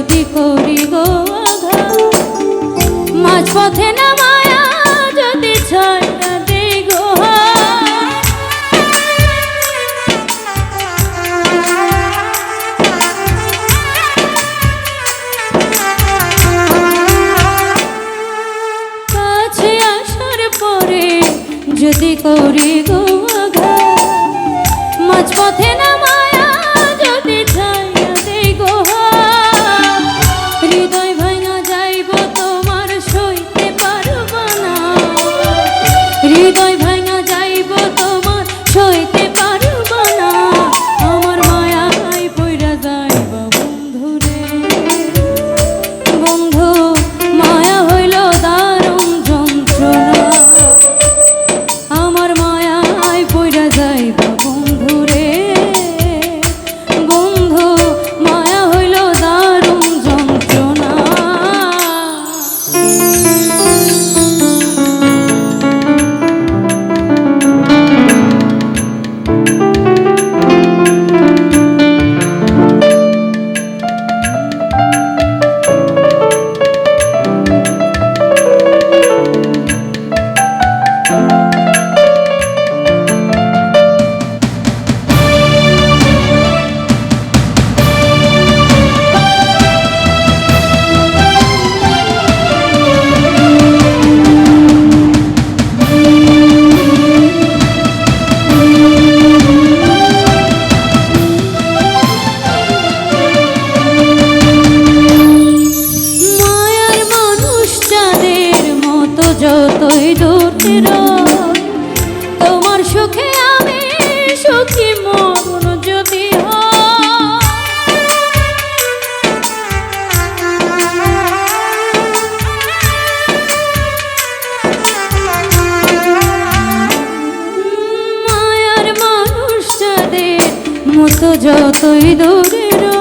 যদি করি গো মাঝ পথে না মায়া যদি ছাড়া কাছে আসার পরে যদি করি গো মাঝ পথে না মতো যতই দূরে